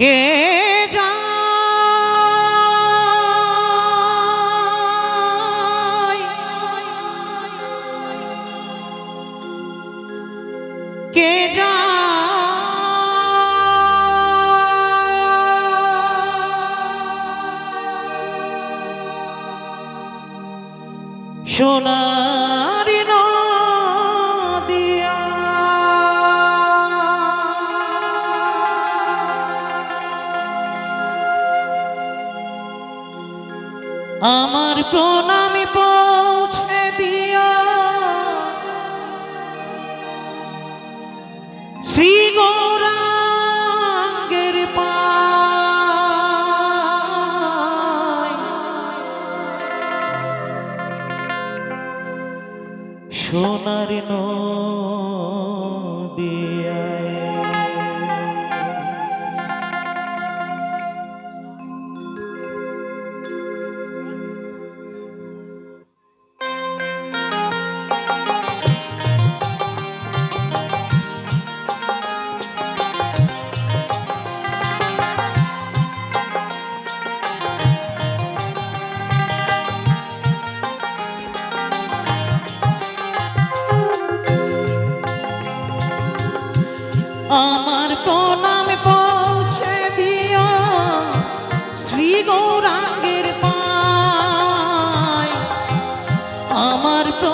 কে যায়? কে যায়? সোনার নদিয়ায়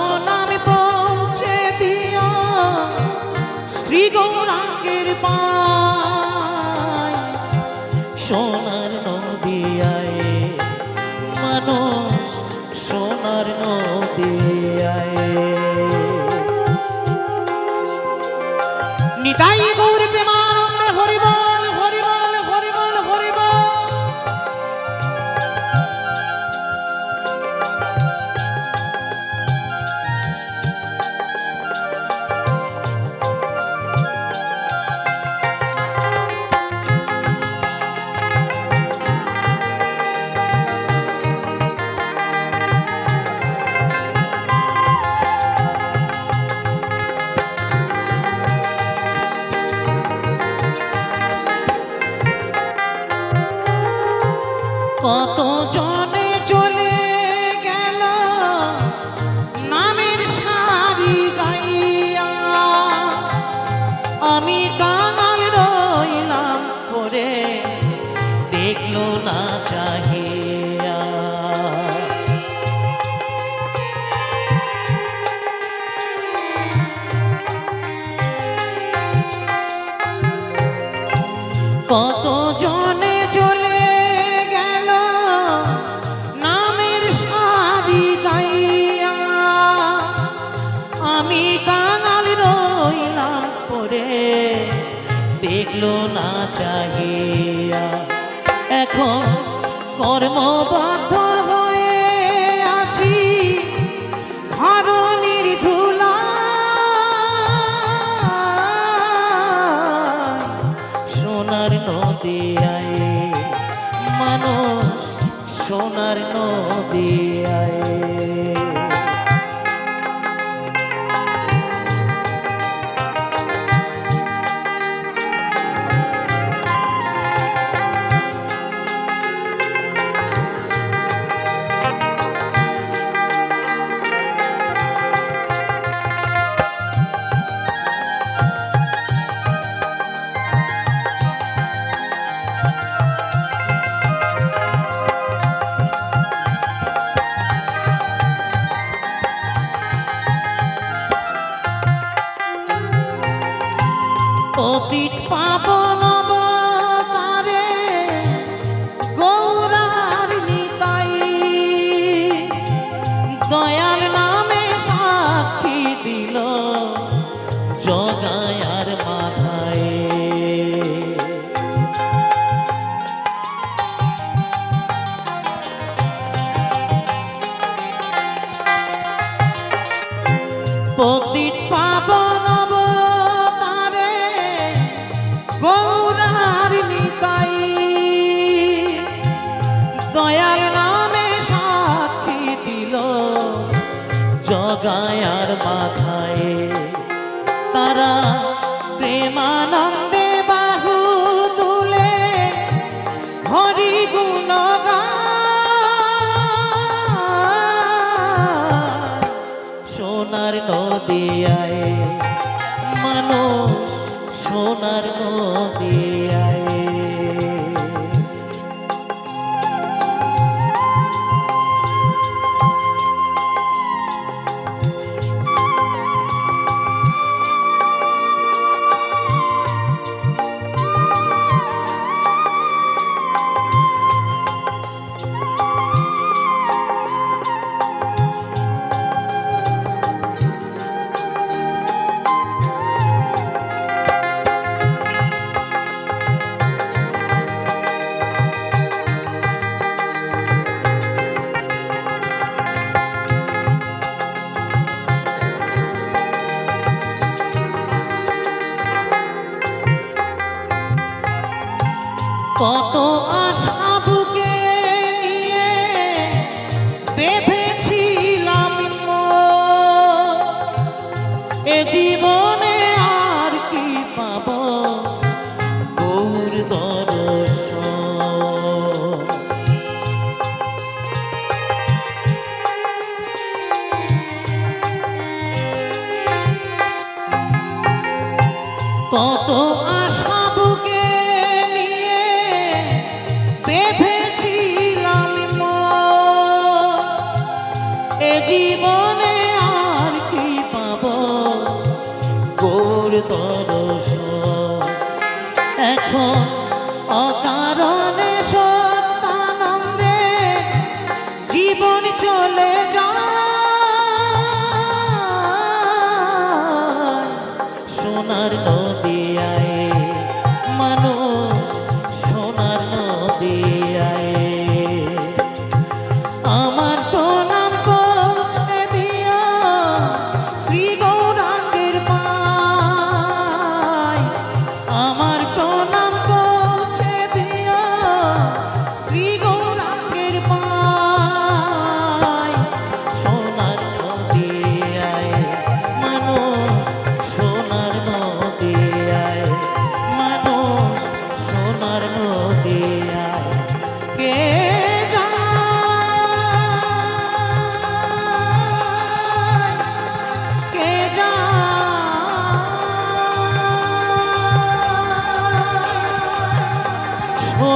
প্রণাম পৌঁছে দিয়া শ্রী গৌরাঙ্গের পায় কত জনে চলে গেল? নামের সারি গাইয়া। আমি কাঙাল রইলাম করে দেখল না চাহিয়া। এখন কর্মবদ্ধ অতীত পাবন নামে সাক্ষী দিল জগায়ার তারা প্রেমানন্দে কত আশা বুকে নিয়ে বেঁধেছিলাম এ জীবনে আর কি পাব? গৌর কত আশা এখন অকারণে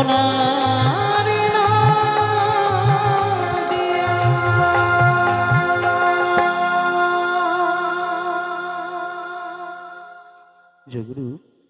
না